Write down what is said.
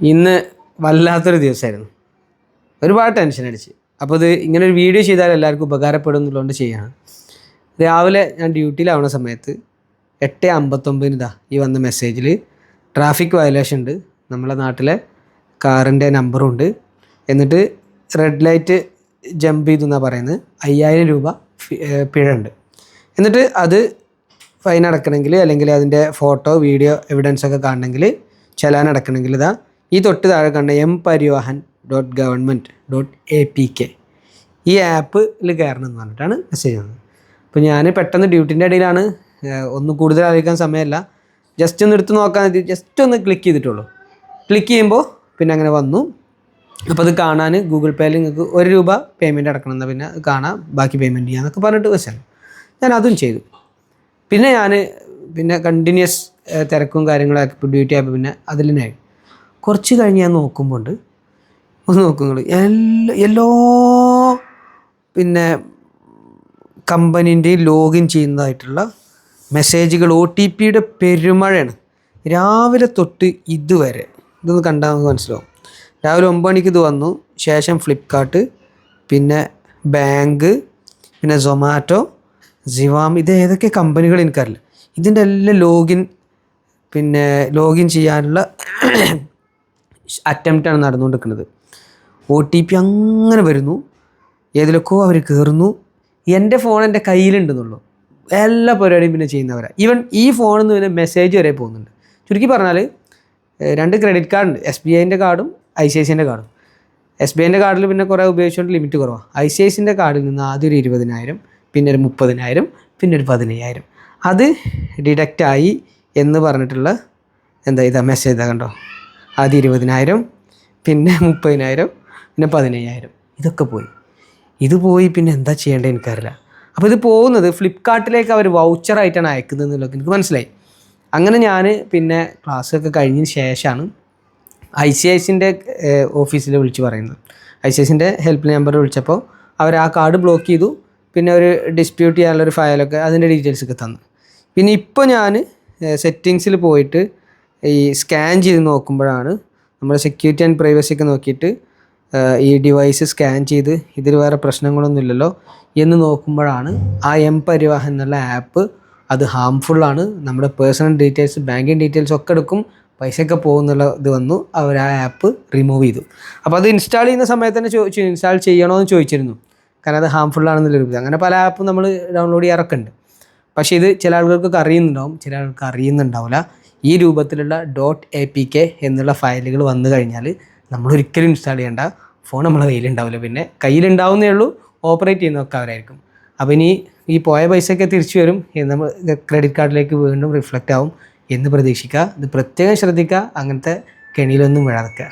ഇന്ന് വല്ലാത്തൊരു ദിവസമായിരുന്നു. ഒരുപാട് ടെൻഷൻ അടിച്ച്. അപ്പോൾ ഇത് ഇങ്ങനെ ഒരു വീഡിയോ ചെയ്താൽ എല്ലാവർക്കും ഉപകാരപ്പെടും എന്നുള്ളതുകൊണ്ട് ചെയ്യാണ്. രാവിലെ ഞാൻ ഡ്യൂട്ടിയിലാവുന്ന സമയത്ത് എട്ട് അമ്പത്തൊമ്പതിന് ഇതാ ഈ വന്ന മെസ്സേജിൽ ട്രാഫിക് വയലേഷൻ ഉണ്ട്. നമ്മളെ നാട്ടിലെ കാറിന്റെ നമ്പറും ഉണ്ട്. എന്നിട്ട് റെഡ് ലൈറ്റ് ജമ്പ് ചെയ്തു എന്നാണ് പറയുന്നത്. അയ്യായിരം രൂപ പിഴ ഉണ്ട്. എന്നിട്ട് അത് ഫൈൻ അടക്കണമെങ്കിൽ അല്ലെങ്കിൽ അതിന്റെ ഫോട്ടോ വീഡിയോ എവിഡൻസ് ഒക്കെ കാണണമെങ്കിൽ ചെലാൻ അടക്കണമെങ്കിൽ ഇതാ ഈ തൊട്ട് താഴെ കണ്ട M Parivahan dot government dot A P K ഈ ആപ്പിൽ കയറണം എന്ന് പറഞ്ഞിട്ടാണ് മെസ്സേജ് വന്നത്. അപ്പോൾ ഞാൻ പെട്ടെന്ന് ഡ്യൂട്ടിന്റെ ഇടയിലാണ് ഒന്ന് കൂടുതൽ അറിയിക്കാൻ സമയമല്ല. ജസ്റ്റ് ഒന്ന് എടുത്ത് നോക്കാൻ ജസ്റ്റ് ഒന്ന് ക്ലിക്ക് ചെയ്തിട്ടുള്ളൂ. ക്ലിക്ക് ചെയ്യുമ്പോൾ പിന്നെ അങ്ങനെ വന്നു. അപ്പോൾ അത് കാണാൻ ഗൂഗിൾ പേയിൽ നിങ്ങൾക്ക് ഒരു രൂപ പേയ്മെന്റ് അടക്കണം പിന്നെ കാണാം. ബാക്കി പേയ്മെന്റ് ചെയ്യാമെന്നൊക്കെ പറഞ്ഞിട്ട് വെച്ചാൽ ഞാൻ അതും ചെയ്തു. പിന്നെ ഞാൻ പിന്നെ കണ്ടിന്യൂസ് തിരക്കും കാര്യങ്ങളൊക്കെ ഡ്യൂട്ടി ആയപ്പോൾ പിന്നെ അതിൽ തന്നെ കുറച്ച് കഴിഞ്ഞ് ഞാൻ നോക്കുമ്പോൾ ഒന്ന് നോക്കുങ്ങൾ എല്ലാ എല്ലോ പിന്നെ കമ്പനീന്റെ ലോഗിൻ ചെയ്യുന്നതായിട്ടുള്ള മെസ്സേജുകൾ ഒ ടി പിയുടെ പെരുമഴയാണ്. രാവിലെ തൊട്ട് ഇതുവരെ. ഇതൊന്ന് കണ്ടാൽ നമുക്ക് മനസ്സിലാവും. രാവിലെ ഒമ്പത് മണിക്ക് ഇത് വന്നു. ശേഷം ഫ്ലിപ്കാർട്ട് പിന്നെ ബാങ്ക് പിന്നെ സൊമാറ്റോ സിവാം. ഇത് ഏതൊക്കെ കമ്പനികൾ എനിക്കറിയില്ല. ഇതിന്റെ എല്ലാം ലോഗിൻ പിന്നെ ലോഗിൻ ചെയ്യാനുള്ള അറ്റംപ്റ്റാണ് നടന്നുകൊണ്ടിരിക്കുന്നത്. ഒ ടി പി അങ്ങനെ വരുന്നു. ഏതിലൊക്കെയോ അവർ കയറുന്നു. എന്റെ ഫോൺ എന്റെ കയ്യിലുണ്ടെന്നുള്ളൂ. എല്ലാ പരിപാടിയും പിന്നെ ചെയ്യുന്നവരാണ് ഈവൻ ഈ ഫോണിൽ നിന്ന് പിന്നെ മെസ്സേജ് വരെ പോകുന്നുണ്ട്. ചുരുക്കി പറഞ്ഞാൽ രണ്ട് ക്രെഡിറ്റ് കാർഡുണ്ട് എസ് ബി ഐന്റെ കാർഡും ഐ സി ഐ സിന്റെ കാർഡും. എസ് ബി ഐന്റെ കാർഡിൽ പിന്നെ കുറേ ഉപയോഗിച്ചുകൊണ്ട് ലിമിറ്റ് കുറവാണ് ഐ സി ഐ സിന്റെ കാർഡിൽ നിന്ന് ആദ്യം ഒരു ഇരുപതിനായിരം പിന്നെ ഒരു മുപ്പതിനായിരം പിന്നെ ഒരു പതിനയ്യായിരം. അത് ഡിഡക്റ്റായി എന്ന് പറഞ്ഞിട്ടുള്ള എന്താ ഇതാ മെസ്സേജ് ഇതാ കണ്ടോ? ആദ്യം ഇരുപതിനായിരം പിന്നെ മുപ്പതിനായിരം പിന്നെ പതിനയ്യായിരം. ഇതൊക്കെ പോയി. ഇത് പോയി പിന്നെ എന്താ ചെയ്യേണ്ടത് എനിക്കറിയില്ല. അപ്പോൾ ഇത് പോകുന്നത് ഫ്ലിപ്കാർട്ടിലേക്ക് അവർ വൗച്ചറായിട്ടാണ് അയക്കുന്നത് എന്നുള്ളത് എനിക്ക് മനസ്സിലായി. അങ്ങനെ ഞാൻ പിന്നെ ക്ലാസ്സൊക്കെ കഴിഞ്ഞതിന് ശേഷമാണ് ഐ സി ഐ സിന്റെ ഓഫീസിൽ വിളിച്ച് പറയുന്നത്. ഐ സി ഐ സിന്റെ ഹെൽപ്പ് നമ്പർ വിളിച്ചപ്പോൾ അവർ ആ കാർഡ് ബ്ലോക്ക് ചെയ്തു. പിന്നെ ഒരു ഡിസ്പ്യൂട്ട് ചെയ്യാനുള്ള ഒരു ഫയലൊക്കെ അതിന്റെ ഡീറ്റെയിൽസ് ഒക്കെ തന്നു. പിന്നെ ഇപ്പോൾ ഞാൻ സെറ്റിങ്സിൽ പോയിട്ട് ഈ സ്കാൻ ചെയ്ത് നോക്കുമ്പോഴാണ് നമ്മുടെ സെക്യൂരിറ്റി ആൻഡ് പ്രൈവസി ഒക്കെ നോക്കിയിട്ട് ഈ ഡിവൈസ് സ്കാൻ ചെയ്ത് ഇതിൽ വേറെ പ്രശ്നങ്ങളൊന്നും ഇല്ലല്ലോ എന്ന് നോക്കുമ്പോഴാണ് ആ എം പരിവാഹൻ എന്നുള്ള ആപ്പ് അത് ഹാംഫുള്ളാണ് നമ്മുടെ പേഴ്സണൽ ഡീറ്റെയിൽസ് ബാങ്കിങ് ഡീറ്റെയിൽസ് ഒക്കെ എടുക്കും പൈസയൊക്കെ പോകുന്നുള്ള ഇത് വന്നു അവർ ആ ആപ്പ് റിമൂവ് ചെയ്തു. അപ്പോൾ അത് ഇൻസ്റ്റാൾ ചെയ്യുന്ന സമയത്ത് തന്നെ ചോദിച്ചു ഇൻസ്റ്റാൾ ചെയ്യണോ എന്ന് ചോദിച്ചിരുന്നു. കാരണം അത് ഒരു ഇത്. അങ്ങനെ പല ആപ്പും നമ്മൾ ഡൗൺലോഡ് ചെയ്യാറൊക്കെ ഉണ്ട്. പക്ഷേ ഇത് ചില ആളുകൾക്കൊക്കെ അറിയുന്നുണ്ടാവും. ചില ആൾക്ക് അറിയുന്നുണ്ടാവില്ല. ഈ രൂപത്തിലുള്ള ഡോട്ട് എ പി കെ എന്നുള്ള ഫയലുകൾ വന്നു കഴിഞ്ഞാൽ നമ്മൾ ഒരിക്കലും ഇൻസ്റ്റാൾ ചെയ്യേണ്ട ഫോൺ നമ്മളെ കയ്യിലുണ്ടാവില്ല. പിന്നെ കയ്യിലുണ്ടാവുന്നേ ഉള്ളൂ ഓപ്പറേറ്റ് ചെയ്യുന്നതൊക്കെ അവരായിരിക്കും. അപ്പോൾ ഇനി ഈ പോയ പൈസയൊക്കെ തിരിച്ചു വരും എന്ന് നമ്മൾ ക്രെഡിറ്റ് കാർഡിലേക്ക് വീണ്ടും റിഫ്ലക്റ്റ് ആവും എന്ന് പ്രതീക്ഷിക്കുക. ഇത് പ്രത്യേകം ശ്രദ്ധിക്കുക. അങ്ങനത്തെ കെണിയിലൊന്നും വീഴാതൊക്കെ